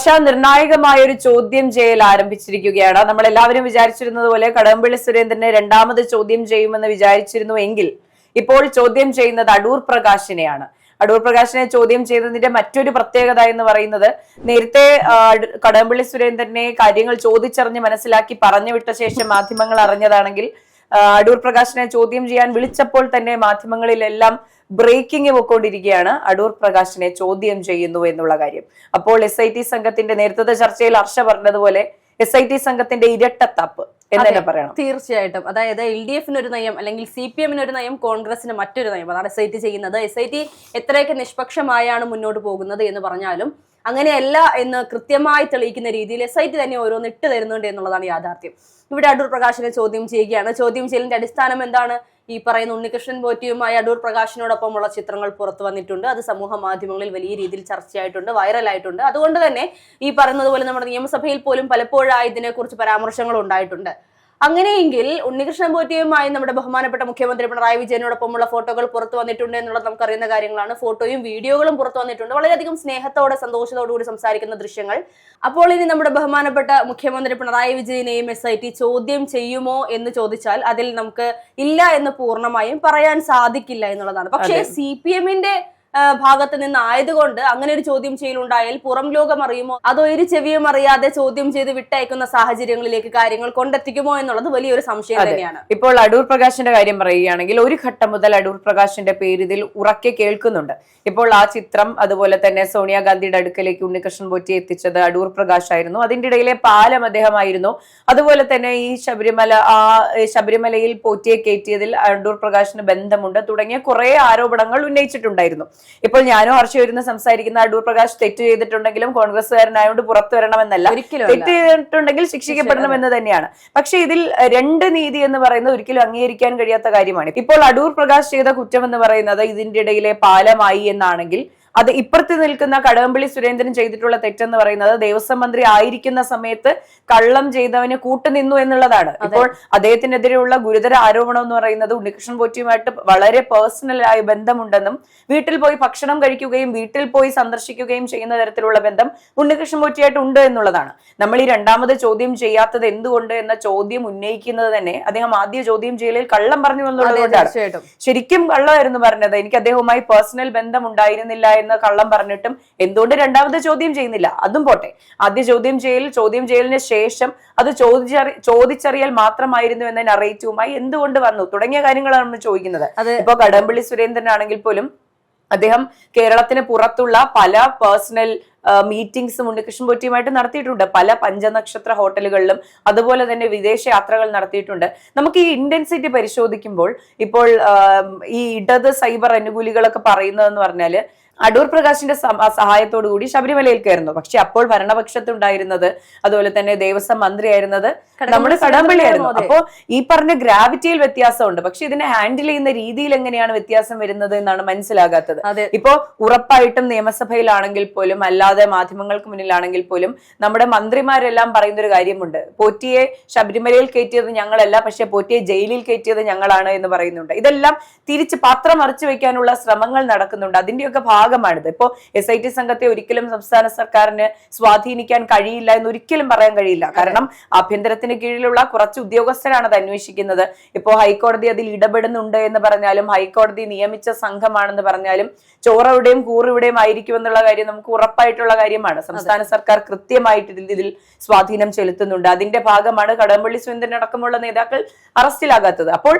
ഹർഷ നിർണായകമായ ഒരു ചോദ്യം ചെയ്യൽ ആരംഭിച്ചിരിക്കുകയാണ്. നമ്മൾ എല്ലാവരും വിചാരിച്ചിരുന്നത് പോലെ കടകംപള്ളി സുരേന്ദ്രനെ രണ്ടാമത് ചോദ്യം ചെയ്യുമെന്ന് വിചാരിച്ചിരുന്നു എങ്കിൽ ഇപ്പോൾ ചോദ്യം ചെയ്യുന്നത് അടൂർ പ്രകാശിനെയാണ്. അടൂർ പ്രകാശിനെ ചോദ്യം ചെയ്തതിന്റെ മറ്റൊരു പ്രത്യേകത എന്ന് പറയുന്നത് നേരത്തെ കടകംപള്ളി സുരേന്ദ്രനെ കാര്യങ്ങൾ ചോദിച്ചറിഞ്ഞ് മനസ്സിലാക്കി പറഞ്ഞു വിട്ട ശേഷം മാധ്യമങ്ങൾ അറിഞ്ഞതാണെങ്കിൽ അടൂർ പ്രകാശിനെ ചോദ്യം ചെയ്യാൻ വിളിച്ചപ്പോൾ തന്നെ മാധ്യമങ്ങളിലെല്ലാം ബ്രേക്കിംഗ് പൊക്കോണ്ടിരിക്കുകയാണ്. അടൂർ പ്രകാശിനെ ചോദ്യം ചെയ്യുന്നു എന്നുള്ള കാര്യം. അപ്പോൾ എസ് ഐ ടി സംഘത്തിന്റെ നേരത്തെ ചർച്ചയിൽ ഹർഷ പറഞ്ഞതുപോലെ എസ് ഐ ടി സംഘത്തിന്റെ ഇരട്ടത്താപ്പ് എന്ന് തന്നെ പറയണം. തീർച്ചയായിട്ടും. അതായത് എൽ ഡി എഫിന് ഒരു നയം അല്ലെങ്കിൽ സി പി എമ്മിന് ഒരു നയം കോൺഗ്രസിന് മറ്റൊരു നയം. അതാണ് എസ് ഐ ടി ചെയ്യുന്നത്. എസ് ഐ ടി എത്രയൊക്കെ നിഷ്പക്ഷമായാണ് മുന്നോട്ട് പോകുന്നത് എന്ന് പറഞ്ഞാലും അങ്ങനെയല്ല എന്ന് കൃത്യമായി തെളിയിക്കുന്ന രീതിയിൽ എസ് ഐ ടി തന്നെ ഓരോന്ന് ഇട്ട് തരുന്നുണ്ട് എന്നുള്ളതാണ് യാഥാർത്ഥ്യം. ഇവിടെ അടൂർ പ്രകാശിനെ ചോദ്യം ചെയ്യുകയാണ്. ചോദ്യം ചെയ്യലിന്റെ അടിസ്ഥാനം എന്താണ്? ഈ പറയുന്ന ഉണ്ണികൃഷ്ണൻ പോറ്റിയുമായി അടൂർ പ്രകാശിനോടൊപ്പമുള്ള ചിത്രങ്ങൾ പുറത്തു വന്നിട്ടുണ്ട്. അത് സമൂഹ മാധ്യമങ്ങളിൽ വലിയ രീതിയിൽ ചർച്ചയായിട്ടുണ്ട് വൈറലായിട്ടുണ്ട്. അതുകൊണ്ട് തന്നെ ഈ പറയുന്നത് പോലെ നമ്മുടെ നിയമസഭയിൽ പോലും പലപ്പോഴായി ഇതിനെക്കുറിച്ച് പരാമർശങ്ങൾ ഉണ്ടായിട്ടുണ്ട്. അങ്ങനെയെങ്കിൽ ഉണ്ണികൃഷ്ണൻ പോറ്റിയുമായി നമ്മുടെ ബഹുമാനപ്പെട്ട മുഖ്യമന്ത്രി പിണറായി വിജയനോടൊപ്പമുള്ള ഫോട്ടോകൾ പുറത്തു വന്നിട്ടുണ്ട് എന്നുള്ളത് നമുക്കറിയുന്ന കാര്യങ്ങളാണ്. ഫോട്ടോയും വീഡിയോകളും പുറത്തു വന്നിട്ടുണ്ട്. വളരെയധികം സ്നേഹത്തോടെ സന്തോഷത്തോടുകൂടി സംസാരിക്കുന്ന ദൃശ്യങ്ങൾ. അപ്പോൾ ഇനി നമ്മുടെ ബഹുമാനപ്പെട്ട മുഖ്യമന്ത്രി പിണറായി വിജയനെയും എസ് ഐ ടി ചോദ്യം ചെയ്യുമോ എന്ന് ചോദിച്ചാൽ അതിൽ നമുക്ക് ഇല്ല എന്ന് പൂർണമായും പറയാൻ സാധിക്കില്ല എന്നുള്ളതാണ്. പക്ഷേ സി പി എമ്മിന്റെ ഭാഗത്ത് നിന്ന് ആയതുകൊണ്ട് അങ്ങനെ ഒരു ചോദ്യം ചെയ്യലുണ്ടായാൽ പുറം ലോകം അറിയുമോ? അതോ ഇരു ചെവിയും അറിയാതെ ചോദ്യം ചെയ്ത് വിട്ടയക്കുന്ന സാഹചര്യങ്ങളിലേക്ക് കാര്യങ്ങൾ കൊണ്ടെത്തിക്കുമോ എന്നുള്ളത് വലിയൊരു സംശയം തന്നെയാണ്. ഇപ്പോൾ അടൂർ പ്രകാശിന്റെ കാര്യം പറയുകയാണെങ്കിൽ ഒരു ഘട്ടം മുതൽ അടൂർ പ്രകാശിന്റെ പേര് ഇതിൽ ഉറക്കെ കേൾക്കുന്നുണ്ട്. ഇപ്പോൾ ആ ചിത്രം അതുപോലെ തന്നെ സോണിയാഗാന്ധിയുടെ അടുക്കലേക്ക് ഉണ്ണികൃഷ്ണൻ പോറ്റി എത്തിച്ചത് അടൂർ പ്രകാശ് ആയിരുന്നു അതിന്റെ ഇടയിലെ പാലം അദ്ദേഹമായിരുന്നു. അതുപോലെ തന്നെ ഈ ശബരിമല ആ ശബരിമലയിൽ പോറ്റിയെ കയറ്റിയതിൽ അടൂർ പ്രകാശിന് ബന്ധമുണ്ട്. തുടങ്ങിയ കുറെ ആരോപണങ്ങൾ ഉന്നയിച്ചിട്ടുണ്ടായിരുന്നു. ഇപ്പോൾ ഞാനും ഹർഷയും ഇരുന്ന് സംസാരിക്കുന്ന അടൂർ പ്രകാശ് തെറ്റ് ചെയ്തിട്ടുണ്ടെങ്കിലും കോൺഗ്രസ്സുകാരനായോണ്ട് പുറത്തു വരണമെന്നല്ല. തെറ്റ് ചെയ്തിട്ടുണ്ടെങ്കിൽ ശിക്ഷിക്കപ്പെടണം എന്ന് തന്നെയാണ്. പക്ഷെ ഇതിൽ രണ്ട് നീതി എന്ന് പറയുന്നത് ഒരിക്കലും അംഗീകരിക്കാൻ കഴിയാത്ത കാര്യമാണ്. ഇപ്പോൾ അടൂർ പ്രകാശ് ചെയ്ത കുറ്റം എന്ന് പറയുന്നത് ഇതിന്റെ ഇടയിലെ പാലമായി എന്നാണെങ്കിൽ അത് ഇപ്പുറത്ത് നിൽക്കുന്ന കടകംപള്ളി സുരേന്ദ്രൻ ചെയ്തിട്ടുള്ള തെറ്റെന്ന് പറയുന്നത് ദേവസ്വം മന്ത്രി ആയിരിക്കുന്ന സമയത്ത് കള്ളം ചെയ്തവന് കൂട്ടുനിന്നു എന്നുള്ളതാണ്. ഇപ്പോൾ അദ്ദേഹത്തിനെതിരെയുള്ള ഗുരുതര ആരോപണം എന്ന് പറയുന്നത് ഉണ്ണികൃഷ്ണൻ പോറ്റിയുമായിട്ട് വളരെ പേഴ്സണലായ ബന്ധമുണ്ടെന്നും വീട്ടിൽ പോയി ഭക്ഷണം കഴിക്കുകയും വീട്ടിൽ പോയി സന്ദർശിക്കുകയും ചെയ്യുന്ന തരത്തിലുള്ള ബന്ധം ഉണ്ണികൃഷ്ണൻ പോറ്റിയായിട്ട് ഉണ്ട് എന്നുള്ളതാണ്. നമ്മൾ ഈ രണ്ടാമത് ചോദ്യം ചെയ്യാത്തത് എന്തുകൊണ്ട് എന്ന ചോദ്യം ഉന്നയിക്കുന്നത് തന്നെ അദ്ദേഹം ആദ്യ ചോദ്യം ചെയ്യലിൽ കള്ളം പറഞ്ഞു എന്നുള്ളത് ശരിക്കും കള്ളമായിരുന്നു പറഞ്ഞത്. എനിക്ക് അദ്ദേഹവുമായി പേഴ്സണൽ ബന്ധം ഉണ്ടായിരുന്നില്ല എന്ന് കള്ളം പറഞ്ഞിട്ടും എന്തുകൊണ്ട് രണ്ടാമത് ചോദ്യം ചെയ്യുന്നില്ല? അതും പോട്ടെ. ആദ്യ ചോദ്യം ചെയ്യൽ ചോദ്യം ചെയ്യലിന് ശേഷം അത് ചോദിച്ചറി ചോദിച്ചറിയൽ മാത്രമായിരുന്നു എന്ന നറേറ്റീവുമായി എന്തുകൊണ്ട് വന്നു? തുടങ്ങിയ കാര്യങ്ങളാണ് നമ്മൾ ചോദിക്കുന്നത്. ഇപ്പൊ കടമ്പള്ളി സുരേന്ദ്രനാണെങ്കിൽ പോലും അദ്ദേഹം കേരളത്തിന് പുറത്തുള്ള പല പേഴ്സണൽ മീറ്റിംഗ്സും ഉണ്ണികൃഷ്ണൻ പോറ്റിയുമായിട്ട് നടത്തിയിട്ടുണ്ട്. പല പഞ്ചനക്ഷത്ര ഹോട്ടലുകളിലും അതുപോലെ തന്നെ വിദേശ യാത്രകൾ നടത്തിയിട്ടുണ്ട്. നമുക്ക് ഈ ഇന്റൻസിറ്റി പരിശോധിക്കുമ്പോൾ ഇപ്പോൾ ഈ ഇടത് സൈബർ അനുകൂലികളൊക്കെ പറയുന്നതെന്ന് പറഞ്ഞാൽ അടൂർ പ്രകാശിന്റെ സഹായത്തോടു കൂടി ശബരിമലയിൽ കയറുന്നു. പക്ഷെ അപ്പോൾ ഭരണപക്ഷത്തുണ്ടായിരുന്നത് അതുപോലെ തന്നെ ദേവസ്വം മന്ത്രിയായിരുന്നത് നമ്മുടെ കടമ്പള്ളിയായിരുന്നു ആയിരുന്നു അപ്പോ ഈ പറഞ്ഞ ഗ്രാവിറ്റിയിൽ വ്യത്യാസമുണ്ട്. പക്ഷെ ഇതിനെ ഹാൻഡിൽ ചെയ്യുന്ന രീതിയിൽ എങ്ങനെയാണ് വ്യത്യാസം വരുന്നത് എന്നാണ് മനസ്സിലാകാത്തത്. ഇപ്പോ ഉറപ്പായിട്ടും നിയമസഭയിലാണെങ്കിൽ പോലും അല്ലാതെ മാധ്യമങ്ങൾക്ക് മുന്നിലാണെങ്കിൽ പോലും നമ്മുടെ മന്ത്രിമാരെല്ലാം പറയുന്ന ഒരു കാര്യമുണ്ട്. പോറ്റിയെ ശബരിമലയിൽ കയറ്റിയത് ഞങ്ങളല്ല പക്ഷെ പോറ്റിയെ ജയിലിൽ കയറ്റിയത് ഞങ്ങളാണ് എന്ന് പറയുന്നുണ്ട്. ഇതെല്ലാം തിരിച്ച് പത്രം മറിച്ചു വെക്കാനുള്ള ശ്രമങ്ങൾ നടക്കുന്നുണ്ട്. അതിന്റെയൊക്കെ ഭാഗമാണിത്. ഇപ്പോ എസ് ഐ ടി സംഘത്തെ ഒരിക്കലും സംസ്ഥാന സർക്കാരിന് സ്വാധീനിക്കാൻ കഴിയില്ല എന്ന് ഒരിക്കലും പറയാൻ കഴിയില്ല. കാരണം ആഭ്യന്തരത്തിന് കീഴിലുള്ള കുറച്ച് ഉദ്യോഗസ്ഥരാണ് അത് അന്വേഷിക്കുന്നത്. ഇപ്പോ ഹൈക്കോടതി അതിൽ ഇടപെടുന്നുണ്ട് എന്ന് പറഞ്ഞാലും ഹൈക്കോടതി നിയമിച്ച സംഘമാണെന്ന് പറഞ്ഞാലും ചോറവിടെയും കൂറിവിടെയും ആയിരിക്കും എന്നുള്ള കാര്യം നമുക്ക് ഉറപ്പായിട്ടുള്ള കാര്യമാണ്. സംസ്ഥാന സർക്കാർ കൃത്യമായിട്ട് ഇതിൽ സ്വാധീനം ചെലുത്തുന്നുണ്ട്. അതിന്റെ ഭാഗമാണ് കടമ്പള്ളി സുരേന്ദ്രൻ അടക്കമുള്ള നേതാക്കൾ അറസ്റ്റിലാകാത്തത്. അപ്പോൾ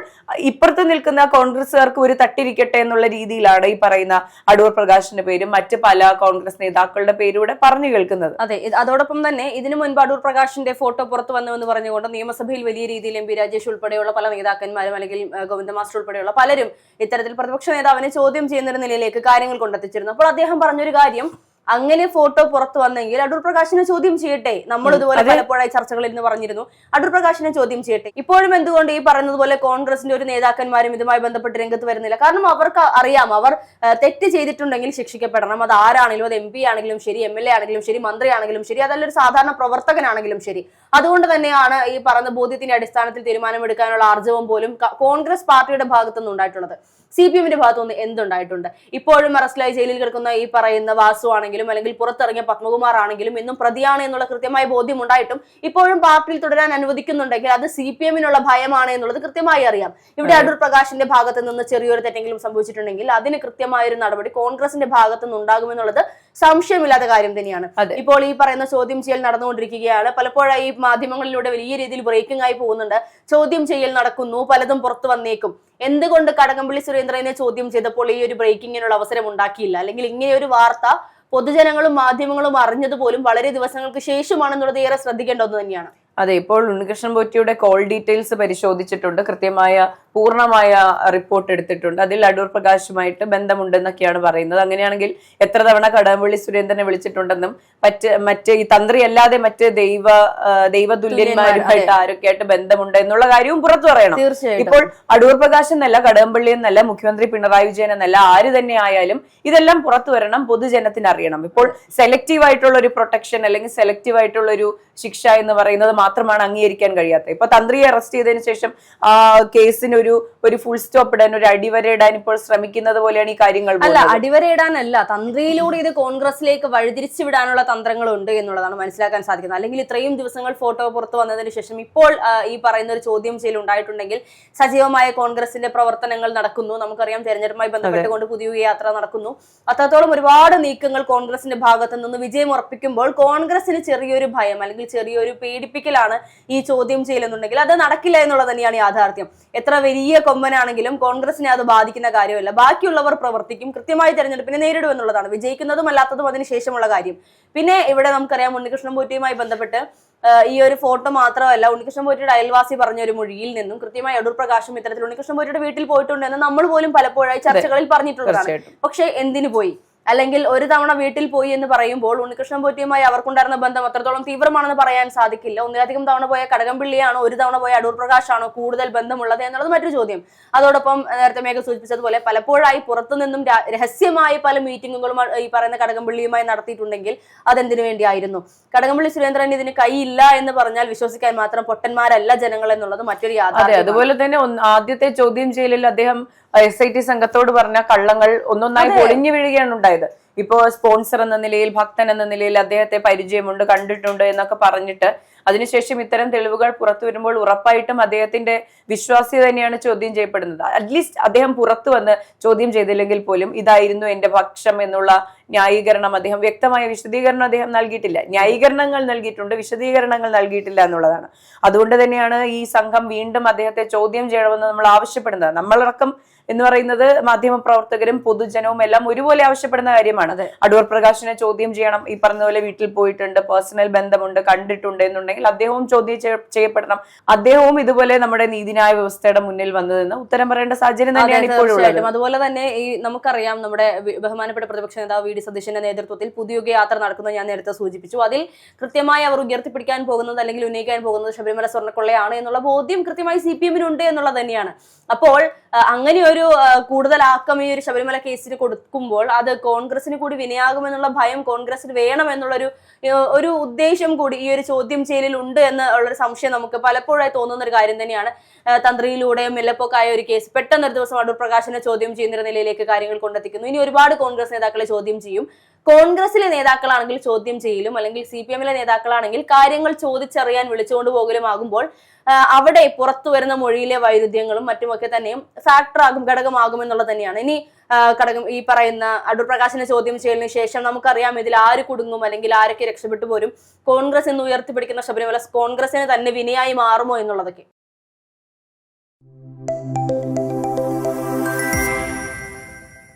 ഇപ്പുറത്ത് നിൽക്കുന്ന കോൺഗ്രസുകാർക്ക് ഒരു തട്ടിരിക്കട്ടെ എന്നുള്ള രീതിയിലാണ് ഈ പറയുന്ന അടൂർ പ്രകാശിന്റെ പേരും മറ്റ് പല കോൺഗ്രസ് നേതാക്കളുടെ പേരൂടെ പറഞ്ഞു കേൾക്കുന്നത്. അതെ അതോടൊപ്പം തന്നെ ഇതിനു മുൻപ് അടൂർ പ്രകാശിന്റെ ഫോട്ടോ പുറത്തു വന്നുവെന്ന് പറഞ്ഞുകൊണ്ട് നിയമസഭയിൽ വലിയ രീതിയിൽ എം പി രാജേഷ് ഉൾപ്പെടെയുള്ള പല നേതാക്കന്മാരും അല്ലെങ്കിൽ ഗോവിന്ദ മാസ്റ്റർ ഉൾപ്പെടെയുള്ള പലരും ഇത്തരത്തിൽ പ്രതിപക്ഷ നേതാവിനെ ചോദ്യം ചെയ്യുന്ന ഒരു നിലയിലേക്ക് കാര്യങ്ങൾ കൊണ്ടെത്തിച്ചിരുന്നു. അപ്പോൾ അദ്ദേഹം പറഞ്ഞൊരു കാര്യം അങ്ങനെ ഫോട്ടോ പുറത്തു വന്നെങ്കിൽ അടൂർ പ്രകാശിനെ ചോദ്യം ചെയ്യട്ടെ. നമ്മൾ ഇതുപോലെ പലപ്പോഴായി ചർച്ചകളിൽ നിന്ന് പറഞ്ഞിരുന്നു. അടൂർ പ്രകാശിനെ ചോദ്യം ചെയ്യട്ടെ. ഇപ്പോഴും എന്തുകൊണ്ട് ഈ പറയുന്നത് പോലെ കോൺഗ്രസിന്റെ ഒരു നേതാക്കന്മാരും ഇതുമായി ബന്ധപ്പെട്ട് രംഗത്ത് വരുന്നില്ല? കാരണം അവർക്ക് അറിയാം അവർ തെറ്റ് ചെയ്തിട്ടുണ്ടെങ്കിൽ ശിക്ഷിക്കപ്പെടണം. അത് ആരാണെങ്കിലും അത് എം പി ആണെങ്കിലും ശരി എം എൽ എ ആണെങ്കിലും ശരി മന്ത്രി ആണെങ്കിലും ശരി അതല്ല ഒരു സാധാരണ പ്രവർത്തകനാണെങ്കിലും ശരി. അതുകൊണ്ട് തന്നെയാണ് ഈ പറഞ്ഞ ബോധ്യത്തിന്റെ അടിസ്ഥാനത്തിൽ തീരുമാനമെടുക്കാനുള്ള ആർജവം പോലും കോൺഗ്രസ് പാർട്ടിയുടെ ഭാഗത്തുനിന്ന് ഉണ്ടായിട്ടുള്ളത്. സി പി എമ്മിന്റെ ഭാഗത്തുനിന്ന് എന്തുണ്ടായിട്ടുണ്ട്? ഇപ്പോഴും അറസ്റ്റിലായി ജയിലിൽ കിടക്കുന്ന ഈ പറയുന്ന വാസു ആണെങ്കിലും ആണെങ്കിലും അല്ലെങ്കിൽ പുറത്തിറങ്ങിയ പത്മകുമാർ ആണെങ്കിലും ഇന്നും പ്രതിയാണ് എന്നുള്ള കൃത്യമായ ബോധ്യം ഉണ്ടായിട്ടും ഇപ്പോഴും പാർട്ടിയിൽ തുടരാൻ അനുവദിക്കുന്നുണ്ടെങ്കിൽ അത് സി പി എമ്മിനുള്ള ഭയമാണ് എന്നുള്ളത് കൃത്യമായി അറിയാം. ഇവിടെ അടൂർ പ്രകാശിന്റെ ഭാഗത്ത് നിന്ന് ചെറിയൊരു തെറ്റെങ്കിലും സംഭവിച്ചിട്ടുണ്ടെങ്കിൽ അതിന് കൃത്യമായ ഒരു നടപടി കോൺഗ്രസിന്റെ ഭാഗത്ത് നിന്ന് ഉണ്ടാകുമെന്നുള്ളത് സംശയമില്ലാത്ത കാര്യം തന്നെയാണ്. ഇപ്പോൾ ഈ പറയുന്ന ചോദ്യം ചെയ്യൽ നടന്നുകൊണ്ടിരിക്കുകയാണ്. പലപ്പോഴും ഈ മാധ്യമങ്ങളിലൂടെ വലിയ രീതിയിൽ ബ്രേക്കിംഗ് ആയി പോകുന്നുണ്ട്. ചോദ്യം ചെയ്യൽ നടക്കുന്നു പലതും പുറത്തു വന്നേക്കും. എന്തുകൊണ്ട് കടകംപള്ളി സുരേന്ദ്രനെ ചോദ്യം ചെയ്തപ്പോൾ ഈ ഒരു ബ്രേക്കിങ്ങിനുള്ള അവസരം ഉണ്ടാക്കിയില്ല? അല്ലെങ്കിൽ ഇങ്ങനെ ഒരു വാർത്ത പൊതുജനങ്ങളും മാധ്യമങ്ങളും അറിഞ്ഞത് പോലും വളരെ ദിവസങ്ങൾക്ക് ശേഷമാണെന്നുള്ളത് ഏറെ ശ്രദ്ധിക്കേണ്ട ഒന്ന് തന്നെയാണ്. അതെ ഇപ്പോൾ ഉണ്ണികൃഷ്ണൻ പോറ്റിയുടെ കോൾ ഡീറ്റെയിൽസ് പരിശോധിച്ചിട്ടുണ്ട്. കൃത്യമായ പൂർണമായ റിപ്പോർട്ട് എടുത്തിട്ടുണ്ട്. അതിൽ അടൂർ പ്രകാശുമായിട്ട് ബന്ധമുണ്ടെന്നൊക്കെയാണ് പറയുന്നത്. അങ്ങനെയാണെങ്കിൽ എത്ര തവണ കടകംപള്ളി സുരേന്ദ്രനെ വിളിച്ചിട്ടുണ്ടെന്നും മറ്റ് മറ്റ് ഈ തന്ത്രി അല്ലാതെ മറ്റ് ദൈവ ദൈവതുല്യന്മാരുമായിട്ട് ആരൊക്കെയായിട്ട് ബന്ധമുണ്ട് എന്നുള്ള കാര്യവും പുറത്തു പറയണം. ഇപ്പോൾ അടൂർ പ്രകാശ് എന്നല്ല കടകംപള്ളി എന്നല്ല മുഖ്യമന്ത്രി പിണറായി വിജയൻ എന്നല്ല ആര് തന്നെ ആയാലും ഇതെല്ലാം പുറത്തു വരണം പൊതുജനത്തിന് അറിയണം. ഇപ്പോൾ സെലക്റ്റീവ് ആയിട്ടുള്ള ഒരു പ്രൊട്ടക്ഷൻ അല്ലെങ്കിൽ സെലക്റ്റീവ് ആയിട്ടുള്ള ഒരു ശിക്ഷ എന്ന് പറയുന്നത് മാത്രമാണ് അംഗീകരിക്കാൻ കഴിയാത്തത്. ഇപ്പൊ തന്ത്രിയെ അറസ്റ്റ് ചെയ്തതിനു ശേഷം ആ കേസിന് ഒരു ഒരു ഫുൾ സ്റ്റോപ്പ് ഇടാൻ ഒരു അടിവര ഇടാൻ ഇപ്പോൾ ശ്രമിക്കുന്നത് പോലെയാണ് ഈ കാര്യങ്ങൾ അല്ല അടിവര ഇടാനല്ല തന്ത്രിയിലൂടെ ഇത് കോൺഗ്രസിലേക്ക് വഴിതിരിച്ചു വിടാനുള്ള തന്ത്രങ്ങൾ ഉണ്ട് എന്നുള്ളതാണ് മനസ്സിലാക്കാൻ സാധിക്കുന്നത്. അല്ലെങ്കിൽ ഇത്രയും ദിവസങ്ങൾ ഫോട്ടോ പുറത്തു വന്നതിന് ശേഷം ഇപ്പോൾ ഈ പറയുന്ന ഒരു ചോദ്യം ചെയ്യൽ ഉണ്ടായിട്ടുണ്ടെങ്കിൽ സജീവമായ കോൺഗ്രസിന്റെ പ്രവർത്തനങ്ങൾ നടക്കുന്നു. നമുക്കറിയാം തെരഞ്ഞെടുപ്പുമായി ബന്ധപ്പെട്ടുകൊണ്ട് പുതിയ യാത്ര നടക്കുന്നു. അത്രത്തോളം ഒരുപാട് നീക്കങ്ങൾ കോൺഗ്രസിന്റെ ഭാഗത്തു നിന്ന് വിജയം ഉറപ്പിക്കുമ്പോൾ കോൺഗ്രസിന് ചെറിയൊരു ഭയം അല്ലെങ്കിൽ ചെറിയൊരു പേടിപ്പിക്കലാണ് ഈ ചോദ്യം ചെയ്യലെന്നുണ്ടെങ്കിൽ അത് നടക്കില്ല എന്നുള്ളത് തന്നെയാണ് യാഥാർത്ഥ്യം. എത്ര വലിയ കൊമ്പനാണെങ്കിലും കോൺഗ്രസിനെ അത് ബാധിക്കുന്ന കാര്യമല്ല. ബാക്കിയുള്ളവർ പ്രവർത്തിക്കും കൃത്യമായി തെരഞ്ഞെടുപ്പിനെ നേരിടും എന്നുള്ളതാണ്. വിജയിക്കുന്നതും അല്ലാത്തതും അതിനുശേഷമുള്ള കാര്യം. പിന്നെ ഇവിടെ നമുക്കറിയാം ഉണ്ണികൃഷ്ണൻ പോറ്റിയുമായി ബന്ധപ്പെട്ട് ഈ ഒരു ഫോട്ടോ മാത്രമല്ല ഉണ്ണികൃഷ്ണൻ പോറ്റിയുടെ അയൽവാസി പറഞ്ഞ ഒരു മൊഴിയിൽ നിന്നും കൃത്യമായി അടൂർ പ്രകാശും ഇത്തരത്തിൽ ഉണ്ണികൃഷ്ണൻ പോറ്റിയുടെ വീട്ടിൽ പോയിട്ടുണ്ട് എന്ന് നമ്മൾ പോലും പലപ്പോഴായി ചർച്ചകളിൽ പറഞ്ഞിട്ടുള്ളതാണ്. പക്ഷെ എന്തിനു പോയി? അല്ലെങ്കിൽ ഒരു തവണ വീട്ടിൽ പോയി എന്ന് പറയുമ്പോൾ ഉണ്ണികൃഷ്ണൻ പോറ്റിയുമായി അവർക്കുണ്ടായിരുന്ന ബന്ധം അത്രത്തോളം തീവ്രമാണെന്ന് പറയാൻ സാധിക്കില്ല. ഒന്നിലധികം തവണ പോയ കടകംപള്ളിയാണോ ഒരു തവണ പോയ അടൂർ പ്രകാശാണോ കൂടുതൽ ബന്ധമുള്ളത് എന്നുള്ളത് മറ്റൊരു ചോദ്യം. അതോടൊപ്പം നേരത്തെ മേഘ സൂചിപ്പിച്ചതുപോലെ പലപ്പോഴായി പുറത്തുനിന്നും രഹസ്യമായി പല മീറ്റിങ്ങുകളും ഈ പറയുന്ന കടകംപള്ളിയുമായി നടത്തിയിട്ടുണ്ടെങ്കിൽ അതെന്തിനു വേണ്ടിയായിരുന്നു? കടകംപള്ളി സുരേന്ദ്രൻ ഇതിന് കൈയില്ല എന്ന് പറഞ്ഞാൽ വിശ്വസിക്കാൻ മാത്രം പൊട്ടന്മാരല്ല ജനങ്ങൾ എന്നുള്ളത് മറ്റൊരു യാഥാർത്ഥ്യം അതുപോലെ തന്നെ ആദ്യത്തെ ചോദ്യം ചെയ്യലിൽ അദ്ദേഹം എസ് ഐ ടി സംഘത്തോട് പറഞ്ഞ കള്ളങ്ങൾ ഒന്നൊന്നായി പൊളിഞ്ഞു വീഴുകയാണ് ഉണ്ടായത്. ഇപ്പോ സ്പോൺസർ എന്ന നിലയിൽ ഭക്തൻ എന്ന നിലയിൽ അദ്ദേഹത്തെ പരിചയമുണ്ട് കണ്ടിട്ടുണ്ട് എന്നൊക്കെ പറഞ്ഞിട്ട് അതിനുശേഷം ഇത്തരം തെളിവുകൾ പുറത്തു വരുമ്പോൾ ഉറപ്പായിട്ടും അദ്ദേഹത്തിന്റെ വിശ്വാസ്യത തന്നെയാണ് ചോദ്യം ചെയ്യപ്പെടുന്നത്. അറ്റ്ലീസ്റ്റ് അദ്ദേഹം പുറത്തു വന്ന് ചോദ്യം ചെയ്തില്ലെങ്കിൽ പോലും ഇതായിരുന്നു എന്റെ പക്ഷം എന്നുള്ള ന്യായീകരണം അദ്ദേഹം വ്യക്തമായ വിശദീകരണം അദ്ദേഹം നൽകിയിട്ടില്ല. ന്യായീകരണങ്ങൾ നൽകിയിട്ടുണ്ട് വിശദീകരണങ്ങൾ നൽകിയിട്ടില്ല എന്നുള്ളതാണ്. അതുകൊണ്ട് തന്നെയാണ് ഈ സംഘം വീണ്ടും അദ്ദേഹത്തെ ചോദ്യം ചെയ്യണമെന്ന് നമ്മൾ ആവശ്യപ്പെടുന്നത്. നമ്മളടക്കം എന്ന് പറയുന്നത് മാധ്യമ പ്രവർത്തകരും പൊതുജനവും എല്ലാം ഒരുപോലെ ആവശ്യപ്പെടുന്ന കാര്യമാണ്. അടൂർ പ്രകാശിനെ ചോദ്യം ചെയ്യണം. ഈ പറഞ്ഞ പോലെ വീട്ടിൽ പോയിട്ടുണ്ട്. പേഴ്സണൽ ബന്ധമുണ്ട്. കണ്ടിട്ടുണ്ട് എന്നുണ്ടെങ്കിൽ അദ്ദേഹവും ചോദ്യം ചെയ്യപ്പെടണം. അദ്ദേഹവും ഇതുപോലെ നമ്മുടെ നീതിന്യായ വ്യവസ്ഥയുടെ മുന്നിൽ വന്നതെന്ന് ഉത്തരം പറയേണ്ട സാഹചര്യം തന്നെയാണ് ഇപ്പോഴും അതുപോലെ തന്നെ ഈ നമുക്കറിയാം നമ്മുടെ ബഹുമാനപ്പെട്ട പ്രതിപക്ഷ നേതാവ് വി ഡി സതീശന്റെ നേതൃത്വത്തിൽ പുതിയുഗ യാത്ര നടക്കുന്നത് ഞാൻ നേരത്തെ സൂചിപ്പിച്ചു. അതിൽ കൃത്യമായി അവർ ഉയർത്തിപ്പിടിക്കാൻ പോകുന്നത് അല്ലെങ്കിൽ ഉന്നയിക്കാൻ പോകുന്നത് ശബരിമല സ്വർണക്കൊള്ളയാണ് എന്നുള്ള ബോധ്യം കൃത്യമായി സി പി എമ്മിനുണ്ട് എന്നുള്ളത് തന്നെയാണ്. അപ്പോൾ അങ്ങനെ ഒരു ആ, കൂടുതൽ ആക്കം ഈ ഒരു ശബരിമല കേസിന് കൊടുക്കുമ്പോൾ അത് കോൺഗ്രസിന് കൂടി വിനയാകുമെന്നുള്ള ഭയം കോൺഗ്രസിന് വേണമെന്നുള്ളൊരു ഒരു ഉദ്ദേശം കൂടി ഈ ഒരു ചോദ്യം ചെയ്യലിൽ ഉണ്ട് എന്ന് ഉള്ളൊരു സംശയം നമുക്ക് പലപ്പോഴായി തോന്നുന്ന ഒരു കാര്യം തന്നെയാണ്. തന്ത്രിയിലൂടെയും മെല്ലപ്പൊക്കായ ഒരു കേസ് പെട്ടെന്നൊരു ദിവസം അടൂർ പ്രകാശിനെ ചോദ്യം ചെയ്യുന്ന നിലയിലേക്ക് കാര്യങ്ങൾ കൊണ്ടെത്തിക്കുന്നു. ഇനി ഒരുപാട് കോൺഗ്രസ് നേതാക്കളെ ചോദ്യം ചെയ്യും. കോൺഗ്രസിലെ നേതാക്കളാണെങ്കിൽ ചോദ്യം ചെയ്യലും അല്ലെങ്കിൽ സി പി എമ്മിലെ നേതാക്കളാണെങ്കിൽ കാര്യങ്ങൾ ചോദിച്ചറിയാൻ വിളിച്ചുകൊണ്ട് പോകലും ആകുമ്പോൾ അവിടെ പുറത്തു വരുന്ന മൊഴിയിലെ വൈരുദ്ധ്യങ്ങളും മറ്റുമൊക്കെ തന്നെയും ഫാക്ടറാകും ഘടകമാകും എന്നുള്ളത് തന്നെയാണ്. ഇനി ഘടകം ഈ പറയുന്ന അടൂർ പ്രകാശിനെ ചോദ്യം ചെയ്യലിന് ശേഷം നമുക്കറിയാം ഇതിൽ ആര് കുടുങ്ങും അല്ലെങ്കിൽ ആരൊക്കെ രക്ഷപ്പെട്ടു പോരും. കോൺഗ്രസ് എന്ന് ഉയർത്തിപ്പിടിക്കുന്ന ശബരിമല കോൺഗ്രസിന് തന്നെ വിനയായി മാറുമോ എന്നുള്ളതൊക്കെ.